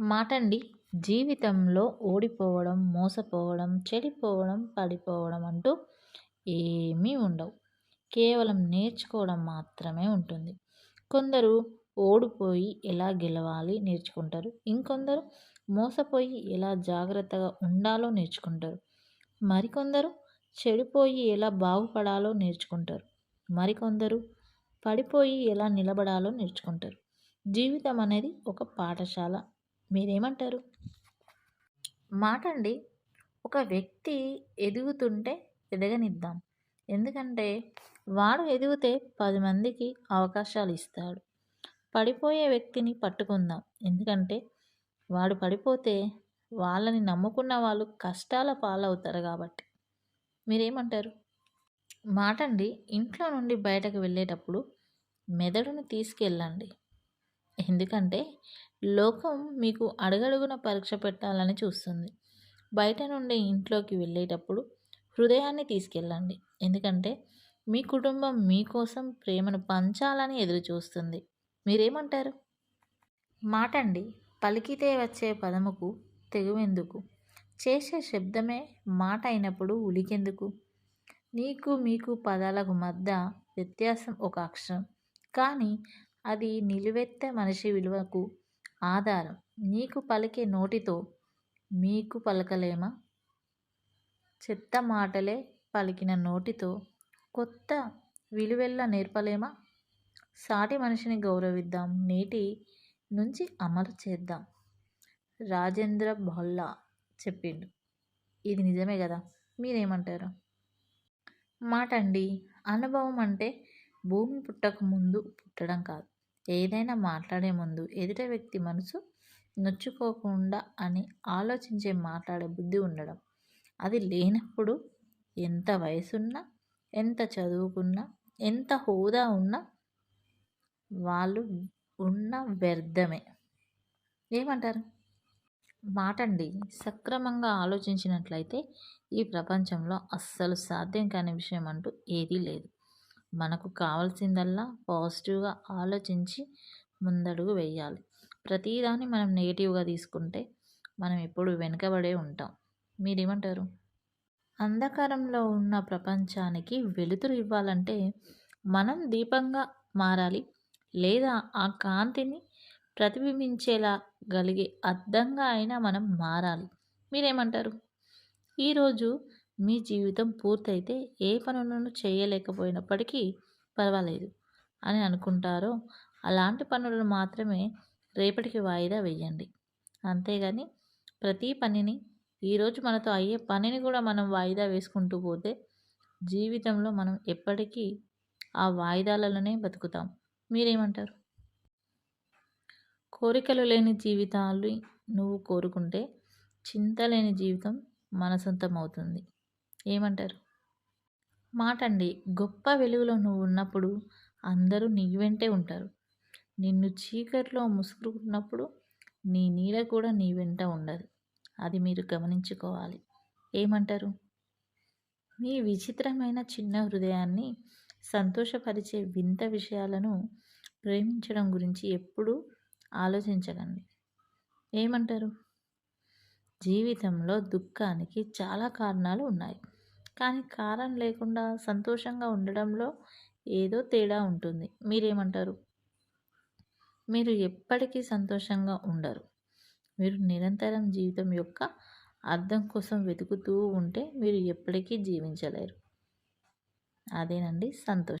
మాటండి. జీవితంలో ఓడిపోవడం మోసపోవడం చెడిపోవడం పడిపోవడం అంటూ ఏమీ ఉండవు. కేవలం నేర్చుకోవడం మాత్రమే ఉంటుంది. కొందరు ఓడిపోయి ఎలా గెలవాలి నేర్చుకుంటారు. ఇంకొందరు మోసపోయి ఎలా జాగ్రత్తగా ఉండాలో నేర్చుకుంటారు. మరికొందరు చెడిపోయి ఎలా బాగుపడాలో నేర్చుకుంటారు. మరికొందరు పడిపోయి ఎలా నిలబడాలో నేర్చుకుంటారు. జీవితం అనేది ఒక పాఠశాల మీరేమంటారు? మాట అండి ఒక వ్యక్తి ఎదుగుతుంటే ఎదగనిద్దాం. ఎందుకంటే వాడు ఎదిగితే పది మందికి అవకాశాలు ఇస్తాడు. పడిపోయే వ్యక్తిని పట్టుకుందాం. ఎందుకంటే వాడు పడిపోతే వాళ్ళని నమ్ముకున్న వాళ్ళు కష్టాల పాలవుతారు కాబట్టి. మీరేమంటారు? మాట అండి ఇంట్లో నుండి బయటకు వెళ్ళేటప్పుడు మెదడును తీసుకెళ్ళండి. ఎందుకంటే లోకం మీకు అడుగడుగున పరీక్ష పెట్టాలని చూస్తుంది. బయట నుండి ఇంట్లోకి వెళ్ళేటప్పుడు హృదయాన్ని తీసుకెళ్ళండి. ఎందుకంటే మీ కుటుంబం మీకోసం ప్రేమను పంచాలని ఎదురు చూస్తుంది మీరేమంటారు? మాట అండి పలికితే వచ్చే పదముకు తెగువెందుకు? చేసే శబ్దమే మాట అయినప్పుడు ఉలికెందుకు? నీకు మీకు పదాలకు మధ్య వ్యత్యాసం ఒక అక్షరం. కానీ అది నిలువెత్తే మనిషి విలువకు ఆధారం. నీకు పలికే నోటితో మీకు పలకలేమా? చెత్త మాటలే పలికిన నోటితో కొత్త విలువెల్ల నేర్పలేమా? సాటి మనిషిని గౌరవిద్దాం నేటి నుంచి అమలు చేద్దాం. రాజేంద్ర భొల్లా చెప్పిండు. ఇది నిజమే కదా? మీరేమంటారు? మాట అండి అనుభవం అంటే భూమి పుట్టక ముందు పుట్టడం కాదు. ఏదైనా మాట్లాడే ముందు ఎదుట వ్యక్తి మనసు నొచ్చుకోకుండా అని ఆలోచించే మాట్లాడే బుద్ధి ఉండడం. అది లేనప్పుడు ఎంత వయసున్నా ఎంత చదువుకున్నా ఎంత హోదా ఉన్నా వాళ్ళు ఉన్న వ్యర్థమే. ఏమంటారు? మాటండి సక్రమంగా ఆలోచించినట్లయితే ఈ ప్రపంచంలో అస్సలు సాధ్యం కాని విషయం అంటూ ఏదీ లేదు. మనకు కావాల్సిందల్లా పాజిటివ్గా ఆలోచించి ముందడుగు వేయాలి. ప్రతిదాన్ని మనం నెగిటివ్గా తీసుకుంటే మనం ఎప్పుడు వెనుకబడే ఉంటాం. మీరేమంటారు? అంధకారంలో ఉన్న ప్రపంచానికి వెలుతురు ఇవ్వాలంటే మనం దీపంగా మారాలి లేదా ఆ కాంతిని ప్రతిబింబించేలా గలిగే అద్దంగా అయినా మనం మారాలి. మీరేమంటారు? ఈరోజు మీ జీవితం పూర్తయితే ఏ పనులను చేయలేకపోయినప్పటికీ పర్వాలేదు అని అనుకుంటారో అలాంటి పనులను మాత్రమే రేపటికి వాయిదా వేయండి. అంతేగాని ప్రతి పనిని ఈరోజు మనతో అయ్యే పనిని కూడా మనం వాయిదా వేసుకుంటూ పోతే జీవితంలో మనం ఎప్పటికీ ఆ వాయిదాలలోనే బతుకుతాం. మీరేమంటారు? కోరికలు లేని జీవితాలు నువ్వు కోరుకుంటే చింత లేని జీవితం మన సొంతం అవుతుంది. ఏమంటారు? మాట అండి గొప్ప వెలుగులో నువ్వు ఉన్నప్పుడు అందరూ నీ వెంటే ఉంటారు. నిన్ను చీకట్లో ముసుగుకున్నప్పుడు నీ నీడ కూడా నీ వెంట ఉండదు. అది మీరు గమనించుకోవాలి. ఏమంటారు? మీ విచిత్రమైన చిన్న హృదయాన్ని సంతోషపరిచే వింత విషయాలను ప్రేమించడం గురించి ఎప్పుడూ ఆలోచించకండి. ఏమంటారు? జీవితంలో దుఃఖానికి చాలా కారణాలు ఉన్నాయి. కానీ కారణం లేకుండా సంతోషంగా ఉండడంలో ఏదో తేడా ఉంటుంది. మీరేమంటారు? మీరు ఎప్పటికీ సంతోషంగా ఉండరు. మీరు నిరంతరం జీవితం యొక్క అర్థం కోసం వెతుకుతూ ఉంటే మీరు ఎప్పటికీ జీవించలేరు. అదేనండి సంతోషం.